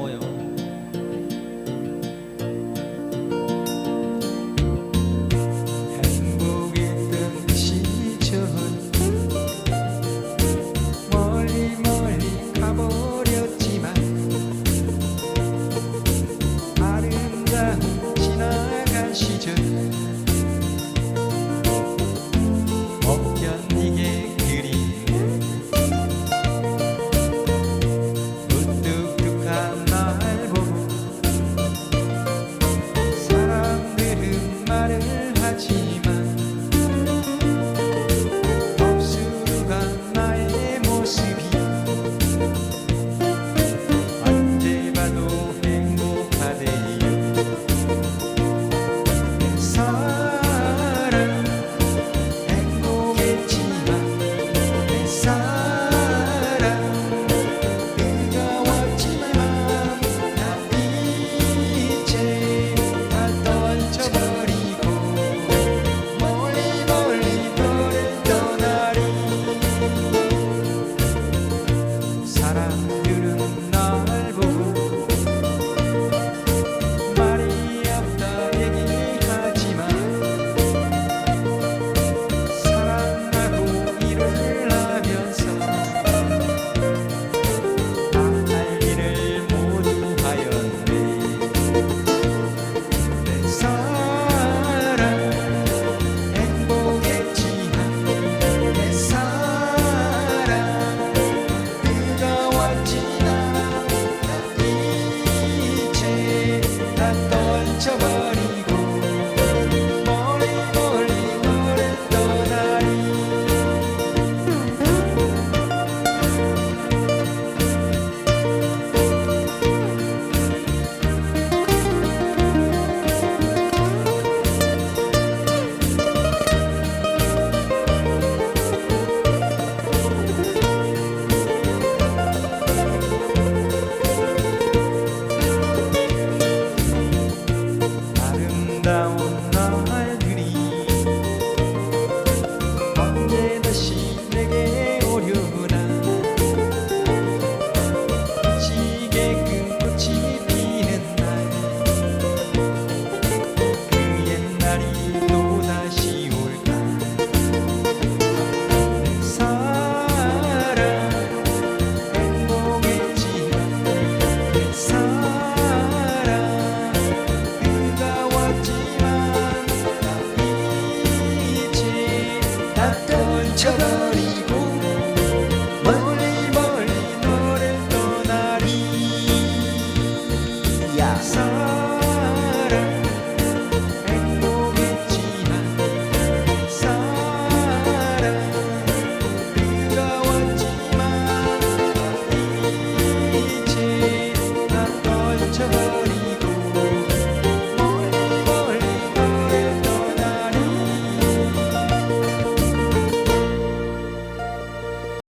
고마워요. 행복했던 시절 멀리 멀리 가버렸지만 아름다운 지나간 시절 touch. everybody.